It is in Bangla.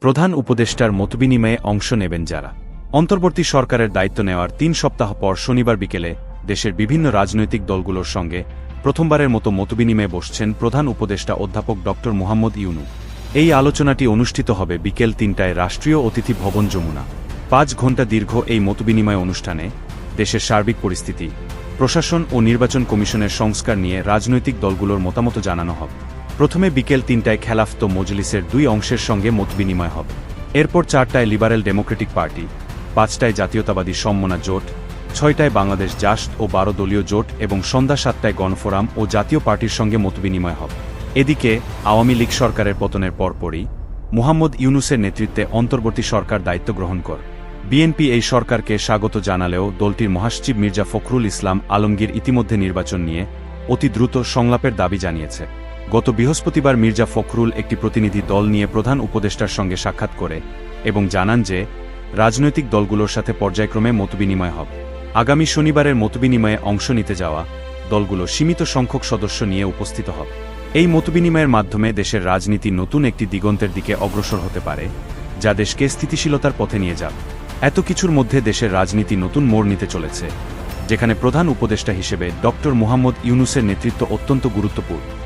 প্রধান উপদেষ্টার মতবিনিময়ে অংশ নেবেন যারা। অন্তর্বর্তী সরকারের দায়িত্ব নেওয়ার তিন সপ্তাহ পর শনিবার বিকেলে দেশের বিভিন্ন রাজনৈতিক দলগুলোর সঙ্গে প্রথমবারের মতো মতবিনিময়ে বসছেন প্রধান উপদেষ্টা অধ্যাপক ড. মোহাম্মদ ইউনু। এই আলোচনাটি অনুষ্ঠিত হবে বিকেল তিনটায় রাষ্ট্রীয় অতিথি ভবন যমুনা। পাঁচ ঘণ্টা দীর্ঘ এই মতবিনিময় অনুষ্ঠানে দেশের সার্বিক পরিস্থিতি, প্রশাসন ও নির্বাচন কমিশনের সংস্কার নিয়ে রাজনৈতিক দলগুলোর মতামত জানানো হবে। প্রথমে বিকেল তিনটায় খেলাফত মজলিসের দুই অংশের সঙ্গে মতবিনিময় হবে। এরপর চারটায় লিবারেল ডেমোক্রেটিক পার্টি, পাঁচটায় জাতীয়তাবাদী সম্মনা জোট, ছয়টায় বাংলাদেশ জাস্ট ও বারো দলীয় জোট এবং সন্ধ্যা সাতটায় গণফোরাম ও জাতীয় পার্টির সঙ্গে মতবিনিময় হবে। এদিকে আওয়ামী লীগ সরকারের পতনের পরপরই মুহাম্মদ ইউনুসের নেতৃত্বে অন্তর্বর্তী সরকার দায়িত্ব গ্রহণ কর। বিএনপি এই সরকারকে স্বাগত জানালেও দলটির মহাসচিব মির্জা ফখরুল ইসলাম আলমগীর ইতিমধ্যে নির্বাচন নিয়ে অতি দ্রুত সংলাপের দাবি জানিয়েছে। গত বৃহস্পতিবার মির্জা ফখরুল একটি প্রতিনিধি দল নিয়ে প্রধান উপদেষ্টার সঙ্গে সাক্ষাৎ করে এবং জানান যে, রাজনৈতিক দলগুলোর সাথে পর্যায়ক্রমে মতবিনিময় হবে। আগামী শনিবারের মতবিনিময়ে অংশ নিতে যাওয়া দলগুলো সীমিত সংখ্যক সদস্য নিয়ে উপস্থিত হবে। এই মতবিনিময়ের মাধ্যমে দেশের রাজনীতি নতুন একটি দিগন্তের দিকে অগ্রসর হতে পারে, যা দেশকে স্থিতিশীলতার পথে নিয়ে যাবে। এত কিছুর মধ্যে দেশের রাজনীতি নতুন মোড় নিতে চলেছে, যেখানে প্রধান উপদেষ্টা হিসেবে ড মুহাম্মদ ইউনুসের নেতৃত্ব অত্যন্ত গুরুত্বপূর্ণ।